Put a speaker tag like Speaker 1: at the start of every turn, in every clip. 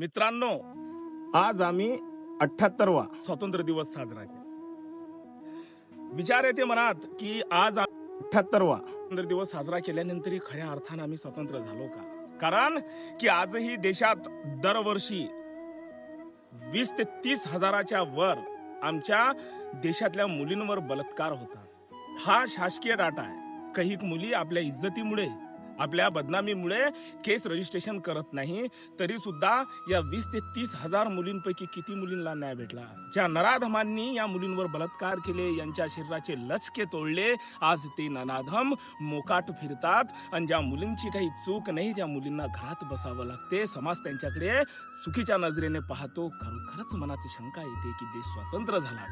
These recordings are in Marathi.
Speaker 1: मित्रांनो आज आम्ही अठ्याहत्तरवा स्वातंत्र्य दिवस साजरा केला. विचार येते मनात की आज अठ्याहत्तरवा स्वातंत्र्य दिवस साजरा केल्यानंतरही खऱ्या अर्थानं आम्ही स्वतंत्र झालो का? कारण की आजही देशात दरवर्षी वीस ते तीस हजाराच्या वर आमच्या देशातल्या मुलींवर बलात्कार होतात. हा शासकीय डाटा आहे. काही मुली आपल्या इज्जतीमुळे आपल्या बदनामीमुळे केस रजिस्ट्रेशन करत नाही तरी सुद्धा या वीस ते तीस हजार मुलींपैकी किती मुलींना न्याय भेटला? ज्या नराधमांनी या मुलींवर बलात्कार केले यांच्या शरीराचे लचके तोडले आज ते ननाधम मोकाट फिरतात. आणि ज्या मुलींची काही चूक नाही त्या मुलींना घरात बसावं लागते. समाज त्यांच्याकडे चुकीच्या नजरेने पाहतो. खरोखरच मनात शंका येते की देश स्वतंत्र झाला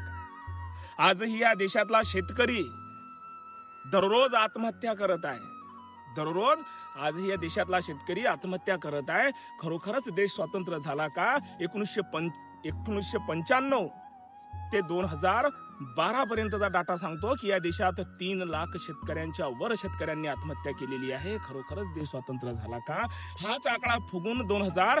Speaker 1: आजही या देशातला शेतकरी दररोज आत्महत्या करत आहे. दररोज आजही या देशातला शेतकरी आत्महत्या करत आहे. खरोखरच देश स्वतंत्र झाला का? एकोणीसशे पं एकोणीसशे पंच्याण्णव ते दोन हजार बारा पर्यंतचा डाटा सांगतो की या देशात तीन लाख शेतकऱ्यांच्या वर शेतकऱ्यांनी आत्महत्या केलेली आहे. खरोखरच देश स्वतंत्र झाला का? हाच आकडा फुगून दोन हजार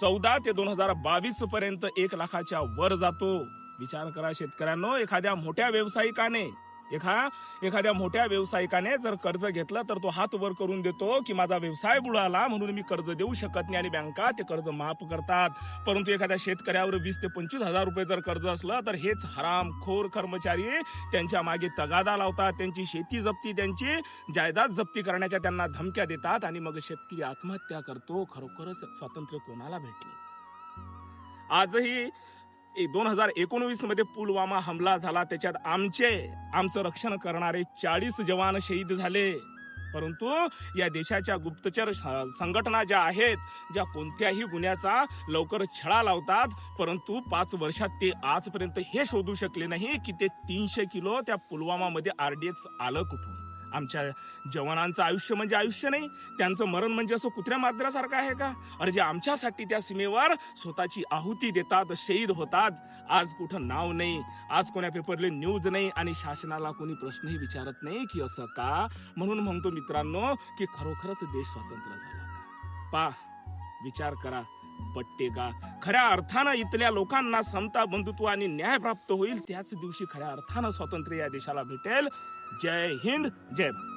Speaker 1: चौदा ते दोन हजार बावीस पर्यंत एक लाखाच्या वर जातो. विचार करा शेतकऱ्यांनो एखाद्या मोठ्या व्यावसायिकाने एखा एखाद्या मोठ्या व्यावसायिकाने जर कर्ज घेतलं तर तो हात वर करून देतो की माझा व्यवसाय बुडाला म्हणून मी कर्ज देऊ शकत नाही आणि बँका ते कर्ज माफ करतात. परंतु एखाद्या शेतकऱ्यावर वीस ते पंचवीस हजार रुपये जर कर्ज असलं तर हेच हरामखोर कर्मचारी त्यांच्या मागे तगादा लावतात. त्यांची शेती जप्ती त्यांची जायदाद जप्ती करण्याच्या त्यांना धमक्या देतात आणि मग शेतकरी आत्महत्या करतो. खरोखरच स्वातंत्र्य कोणाला भेटले? आजही दोन हजार एकोणवीसमध्ये पुलवामा हमला झाला. त्याच्यात आमचे आमचं रक्षण करणारे चाळीस जवान शहीद झाले. परंतु या देशाच्या गुप्तचर संघटना ज्या आहेत ज्या कोणत्याही गुन्ह्याचा लवकर छळा लावतात परंतु पाच वर्षात ते आजपर्यंत हे शोधू शकले नाही की ते तीनशे किलो त्या पुलवामामध्ये आरडीएक्स आलं कुठून. आमच्या जवानांचं आयुष्य म्हणजे आयुष्य नाही त्यांचं मरण म्हणजे असं कुत्र्या मार्जरासारखं आहे का? अरे जे आमच्यासाठी त्या सीमेवर स्वतःची आहुती देतात शहीद होतात आज कुठं नाव नाही आज कोण्या पेपरले न्यूज नाही आणि शासनाला कोणी प्रश्नही विचारत नाही की असं का? म्हणून म्हणतो मित्रांनो की खरोखरच देश स्वतंत्र झाला पा विचार करा. पट्टे का? खऱ्या अर्थानं इथल्या लोकांना समता बंधुत्व आणि न्याय प्राप्त होईल त्याच दिवशी खऱ्या अर्थानं स्वातंत्र्य या देशाला भेटेल. जय हिंद जय भारत.